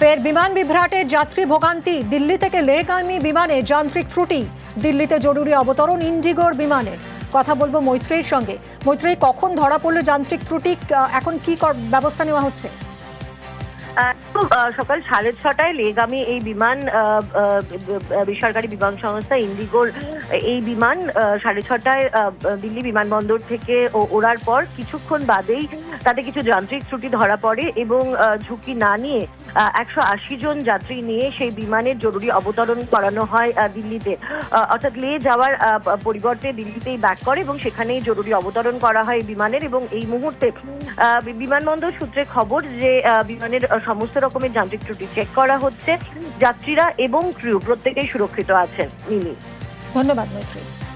ফের বিমান বিভ্রাটে যাত্রী ভোগান্তি। দিল্লি থেকে লেহগামী বিমানে যান্ত্রিক ত্রুটি। দিল্লিতে জরুরি অবতরণ ইন্ডিগোর বিমানের কথা বলব মৈত্রেয়ীর সঙ্গে। মৈত্রেয়ী, কখন ধরা পড়ল যান্ত্রিক ত্রুটি? এখন কি ব্যবস্থা নেওয়া হচ্ছে? সকাল সাড়ে ছটায় লেগামী এই বিমান বেসরকারি বিমান সংস্থা ইন্ডিগোর এই বিমান সাড়ে ছটায় দিল্লি বিমানবন্দর থেকে ওড়ার পর কিছুক্ষণ বাদেই তাতে কিছু যান্ত্রিক ত্রুটি ধরা পড়ে এবং ঝুঁকি না নিয়ে একশো আশি জন যাত্রী নিয়ে সেই বিমানের জরুরি অবতরণ করানো হয় দিল্লিতে। অর্থাৎ লে যাওয়ার পরিবর্তে দিল্লিতেই ব্যাক করে এবং সেখানেই জরুরি অবতরণ করা হয় বিমানের এবং এই মুহূর্তে বিমানবন্দর সূত্রে খবর যে বিমানের সমস্ত রকমের যান্ত্রিক ত্রুটি চেক করা হচ্ছে। যাত্রীরা এবং ক্রিউ প্রত্যেকেই সুরক্ষিত আছেন। মিমি। ধন্যবাদ মৈত্রেয়ী